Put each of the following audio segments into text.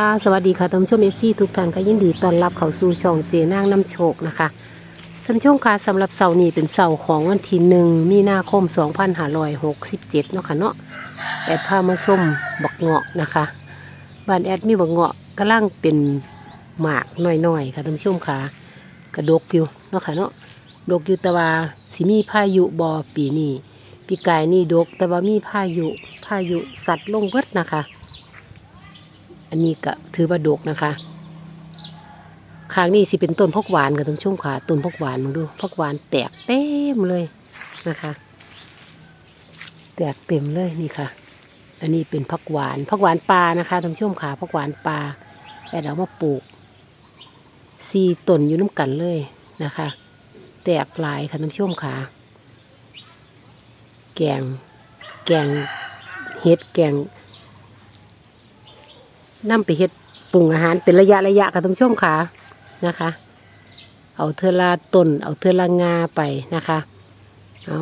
ค่ะสวัสดีค่ะท่านผู้ชมเอฟซีทุกท่านก็ยินดีต้อนรับเข้าสู่ช่องเจนางน้ำโชคนะคะท่านผู้ชมค่ะสำหรับเสาร์นี้เป็นเสาร์ของวันที่หนึ่งมีนาคม 2567เนาะค่ะเนาะแอดพามาชมบักเงาะนะคะบ้านแอดมีบักเงาะกำลังเป็นหมากน้อยๆค่ะท่านผู้ชมค่ะกระดกอยู่เนาะค่ะเนาะดกอยู่แต่ว่าสิมีพายุบอปีนี้ปีกายนี่ดกแต่ว่ามีพายุพายุสัตว์ลงเบิดนะคะ อันนี้ก็ถือว่าดกนะคะข้างนี้สิเป็นต้นพกหวานกับต้นช่วงขาต้นพกหวานมึงดูพกหวานแตกเต็มเลยนะคะ แตกเต็มเลยนี่ค่ะ อันนี้เป็นพักหวานพักหวานปลานะคะท่านผู้ชมขาพักหวานปลาแอดเอามาปลูกสี่ต้นอยู่น้ำกันเลยนะคะ แตกลายค่ะท่านผู้ชมขาแกงแกงเห็ดแกง นำไปเฮ็ดปรุงอาหารเป็นระยะระยะกับท่านผู้ชมค่ะนะคะ เอาเทอละต้น เอาเทอละงาไปนะคะ เอา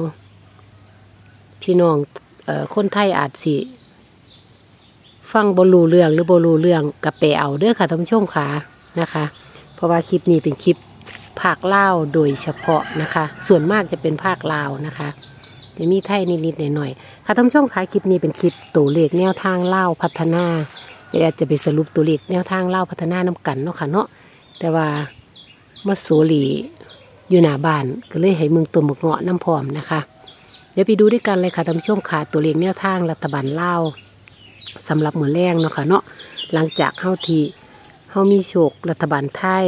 พี่น้องเอ่อคนไทยอาจสิฟังบรูเรื่องหรือบรูเรื่องกับไปเอาเด้อค่ะท่านผู้ชมค่ะนะคะ เพราะว่าคลิปนี้เป็นคลิปภาคเล่าวโดยเฉพาะนะคะ ส่วนมากจะเป็นภาคลาวนะคะจะมีไทยนิดๆหน่อยๆค่ะท่านผู้ชมค่ะคลิปนี้เป็นคลิปตัวเลขแนวทางเล่าวพัฒนา ยวอาจจะไปสรุปตัวเลขแนวทางเล่าพัฒนาน้กันเนาะค่ะเนาะแต่ว่ามาโซลีอยู่หน้าบ้านก็เลยให้มึงตัวหมกเงาะน้ำพร้อมนะคะ เดี๋ยวไปดูด้วยกันเลยค่ะท่านผู้ชมค่ะตัวเลขแนวทางรัฐบาลเล่าวสำหรับมือแรงเนาะค่ะเนาะหลังจากเฮาทีเฮามีโชครัฐบาลไทย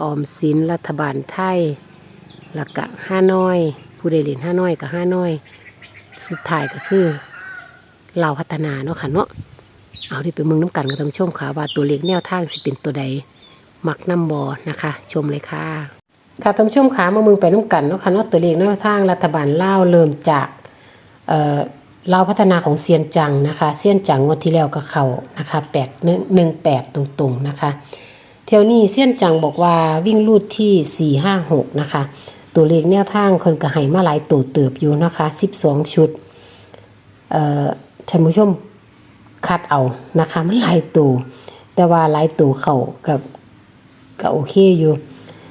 ออมสินรัฐบาลไทยแล้วก็ห้าน้อย ผู้ใดเรียนห้าน้อยกับห้าน้อย สุดท้ายก็คือเราพัฒนาเนาะค่ะเนาะ เอาที่ไปเมืองน้ำกันกับท่านผู้ชมค่ะว่าตัวเลขแนวทางสิเป็นตัวใดมักน้ำบอนะคะ ชมเลยค่ะ ค่ะท่านผู้ชมขามาเมืองไปน้ำกันเนาะค่ะเนาะตัวเลขแนวทางรัฐบาลเล่าเริ่มจากเอ่อเล่าพัฒนาของเซียนจังนะคะเซียนจังงวันที่แล้วก็เขานะคะแปดหนึ่งหนึ่งแปดตรงๆนะคะเที่ยวนี้เซียนจังบอกว่าวิ่งลูดที่สี่ห้าหกนะคะตัวเลขแนวทางคนก็ให้มาหลายตัวเติบอยู่นะคะสิบสองชุด เอ่อท่านผู้ชม คัดเอานะคะ มันหลายตัวแต่ว่าหลายตัวเขากับก็โอเคอยู่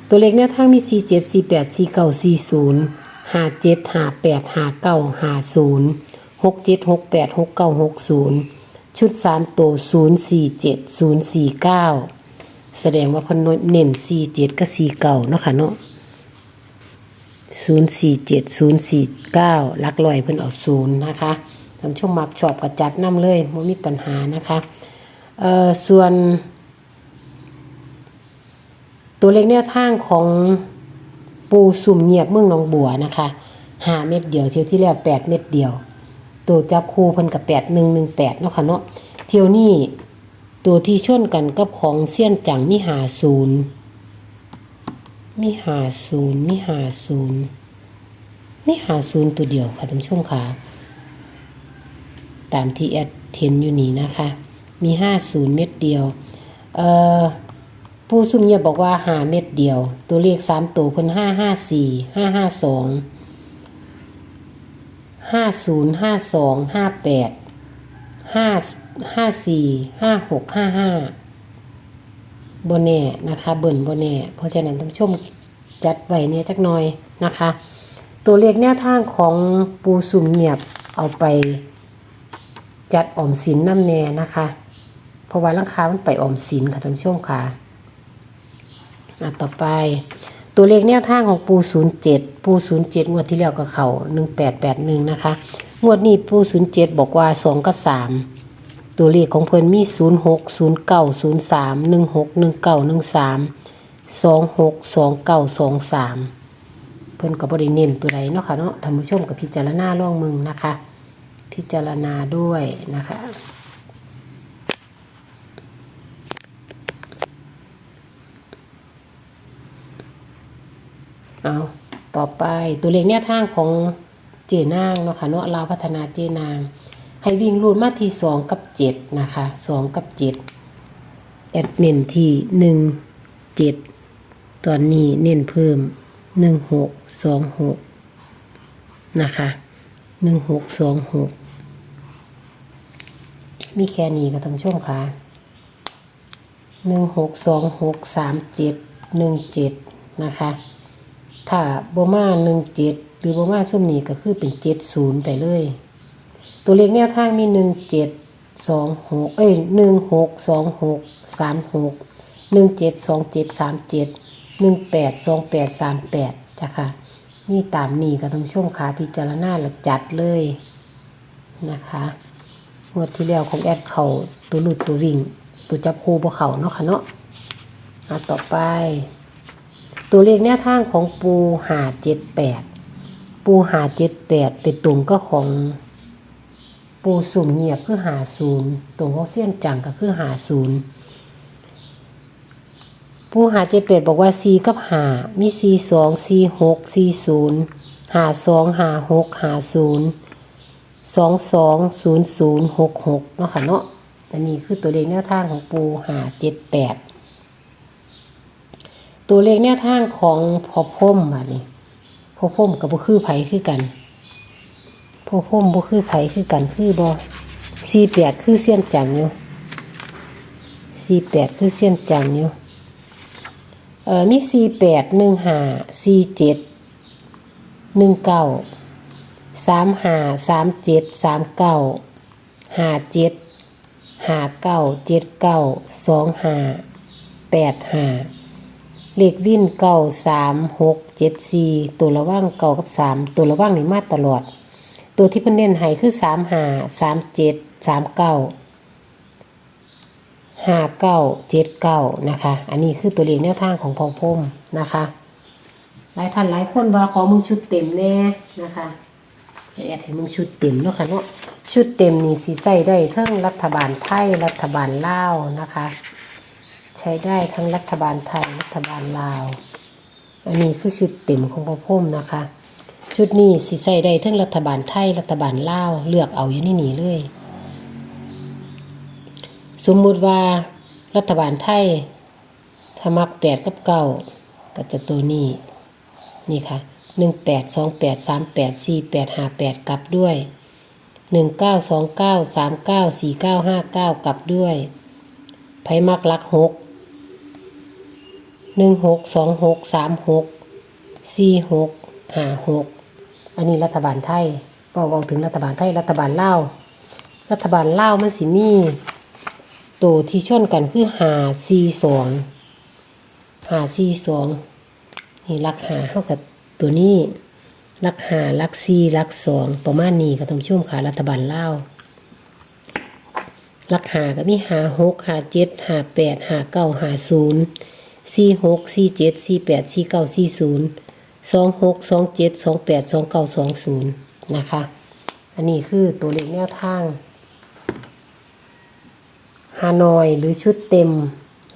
ตัวเลขแนวทางมี 4 7 4 8 4 9 4 0 5 7 5 8 5 9 5 0 6 7 6 8 6 9 6 0 ชุด 3 ตัว 0 4 7 0 4 9 แสดงว่าพิ่นเน้น4 7 กับ 4 9 เนาะค่ะเนาะ0 4 7 0 4 9ลักลอยเพิ่นเอา0นะคะ ทำช่วงมักชอบกระจัดน้ำเลยไม่มีปัญหานะคะเอ่อส่วน ตัวเลขแนวทางของปูสุ่มเงียบเมืองหนองบัวนะคะหาเม็ดเดียวเที่ยวที่แล้วแปดเม็ดเดียว ตัวจับคู่เพิ่นกับแปดหนึ่งหนึ่งแปดเนาะค่ะเนาะเที่ยวนี้ตัวที่ชนกันกับของเซียนจังมีหาศูนย์มีหาศูนย์มีหาศูนย์มีหาศูนย์ตัวเดียวค่ะท่านผู้ชมค่ะ ตามที่แอดเห็นอยู่นี่นะคะ มีห้าศูนย์เม็ดเดียว เอ่อผู้ซุ่มเงียบบอกว่าหาเม็ดเดียว ตัวเลขสามตัวเพิ่นห้าห้าสี่ห้าห้าสองห้าศูนย์ห้าสองห้าแปดห้าห้าสี่ห้าหกห้าห้าบนแน่นะคะเบิ่นบนแน่เพราะฉะนั้นท่านผู้ชมจัดไว้เนี่ยจักหน่อยนะคะ ตัวเลขแนวทางของปูสุ่มเงียบเอาไป จัดออมสินน้ำแน่นะคะเพราะว่าราคามันไปออมสินค่ะท่านผู้ชมค่ะอะต่อไป ตัวเลขแนวทางของปู 07 ปู 07 งวดที่แล้วก็เขา1881 นะคะ งวดนี้ปู 07 บอกว่า 2 กับ 3 ตัวเลขของเพิ่นมี 06 09 03 16 19 13 26 29 23 เพิ่นก็บ่ได้เน้นตัวใดเนาะค่ะเนาะท่านผู้ชมกับพิจารณาล่องมึงนะคะ พิจารณาด้วยนะคะ เอาต่อไปตัวเลขแนวทางของเจนางเนาะค่ะเนาะเราวพัฒนาเจนาง ให้วิ่งรูดมาที่สองกับเจ็ดนะคะสองกับเจ็ดแอดเน้นที่หนึ่งเจ็ดตอนนี้เน้นเพิ่มหนึ่งหกสองหกนะคะหนึ่งหกสองหก มีแค่นี้ก็ท่านผู้ชมค่ะหนึ่งหกสองหกสามเจ็ดหนึ่งเจ็ดนะคะ ถ้าบ่มาหนึ่งเจ็ดหรือบ่มาช่วงนี้ก็คือเป็นเจ็ดศูนย์ไปเลย ตัวเลขแนวทางมีหนึ่งเจ็ดสองหกเอ้ยหนึ่งหกสองหกสามหกหนึ่งเจ็ดสองเจ็ดสามเจ็ดหนึ่งแปดสองแปดสามแปดจ้ะค่ะมีตามนี้ก็ต้องช่วงขาพิจารณาและจัดเลยนะคะ งวดที่แล้วของแอดเขาตัวหลุดตัววิ่ง ตัวจับคู่บ่เขาเนาะค่ะเนาะอะต่อไป ตัวเลขแนวทางของปูหาเจ็ดแปดปูหาเจ็ดแปดเป็นตรงก็ของปูสุ่มเงียบคือหาศูนย์ตรงของเสี้ยนจังก็คือหาศูนย์ปูหาเจ็ดแปดบอกว่าซีกับหามีซีสองซีหกซีศูนย์หาสองหาหกหาศูนย์ สองสองศูนย์ศูนย์หกหกเนาะค่ะเนาะอันนี้คือตัวเลขแนวทางของปูหาเจ็ดแปดตัวเลขแนวทางของพอพ่มบัดนี้พอพ่มกับบุคือไผ่คือกันพอพ่มบุคือไผ่คือกันคือบอสี่แปดคือเสี้ยนจังอยู่สี่แปดคือเสี้ยนจังอยู่เออมีสี่แปดหนึ่งห้าสี่เจ็ดหนึ่งเก้า สามห้าสามเจ็ดสามเก้าห้าเจ็ดห้าเก้าเจ็ดเก้าสองห้าแปดห้าเลขวิ่นเก้าสามหกเจ็ดสี่ตัวระว่างเก้ากับสามตัวระว่างนี่มาตลอด ตัวที่เพิ่นเน้นให้คือสามห้าสามเจ็ดสามเก้าห้าเก้าเจ็ดเก้านะคะ อันนี้คือตัวเลขแนวทางของพองพมนะคะ หลายท่านหลายคนว่าขอมึงชุดเต็มแน่นะคะ แอดให้มึงชุดเต็มเนาะค่ะเนาะชุดเต็มนี่สีใส่ได้ทั้งรัฐบาลไทยรัฐบาลลาวนะคะ ใช้ได้ทั้งรัฐบาลไทยรัฐบาลลาว อันนี้คือชุดเต็มของพ่อพุ่มนะคะ ชุดนี้สิใส่ได้ทั้งรัฐบาลไทยรัฐบาลลาวเลือกเอาอยู่นี่นี่เลย สมมุติว่ารัฐบาลไทยถ้ามักแปดกับเก้าก็จะตัวนี้นี่ค่ะ หนึ่งแปดสองแปดสามแปดสี่แปดห้าแปดกลับด้วยหนึ่งเก้าสองเก้าสามเก้าสี่เก้าห้าเก้ากลับด้วยไผมักลักหกหนึ่งหกสองหกสามหกสี่หกห้าหกอันนี้รัฐบาลไทยเบาเบาถึงรัฐบาลไทยรัฐบาลเลารัฐบาลเลามันสิมีตัวที่ชนกันคือหาสี่สองหาสี่สองนี่รักหาเท่ากับ ตัวนี้รักหารักสี่รักสองประมาณนี้ก็ต้องช่วมขารัฐบาลเล่าลักหาก็มีหาหกหาเจ็ดหาแปดหาเก้าหาศูนย์สี่หกสี่เจ็ดสี่แปดสี่เก้าสี่ศูนย์สองหกสองเจ็ดสองแปดสองเก้าสองศูนย์นะคะ อันนี้คือตัวเลขแนวทางฮานอยหรือชุดเต็ม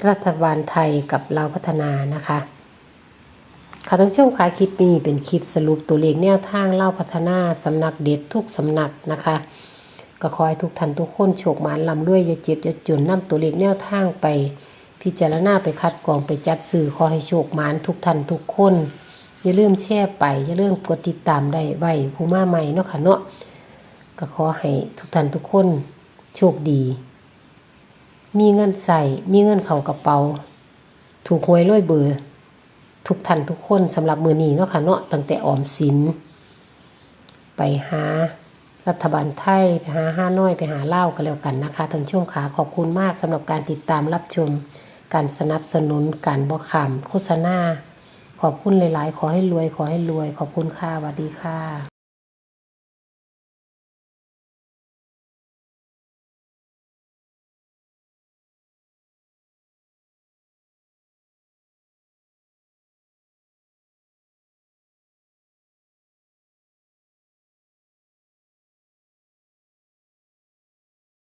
รัฐบาลไทยกับเราพัฒนานะคะ ค่ะท่านผู้ชมคะคลิปนี้เป็นคลิปสรุปตัวเลขแนวทางเล่าพัฒนาสำนักเด็ดทุกสำนักนะคะ ก็ขอให้ทุกท่านทุกคนโชคหมานลำด้วยอย่าเจ็บอย่าจนนำตัวเลขแนวทางไป พิจารณาไปคัดกรองไปจัดสื่อขอให้โชคหมานทุกท่านทุกคน อย่าลืมแชร์ไป อย่าลืมกดติดตามได้ไว้ผู้มาใหม่เนาะค่ะเนาะก็ขอให้ทุกท่านทุกคนโชคดี มีเงินใส่มีเงินเข้ากระเป๋า ถูกหวยรวยเบอร์ ทุกท่านทุกคนสำหรับมือนี้เนาะค่ะเนาะตั้งแต่ออมสิน ไปหารัฐบาลไทย ไปหาห้าน้อยไปหาเล่ากันแล้วกันนะคะท่านช่วงขาขอบคุณมากสำหรับการติดตามรับชม การสนับสนุนการบอกคำโฆษณา ขอบคุณหลาย ๆ ขอให้รวยขอให้รวย ขอบคุณค่ะสวัสดีค่ะ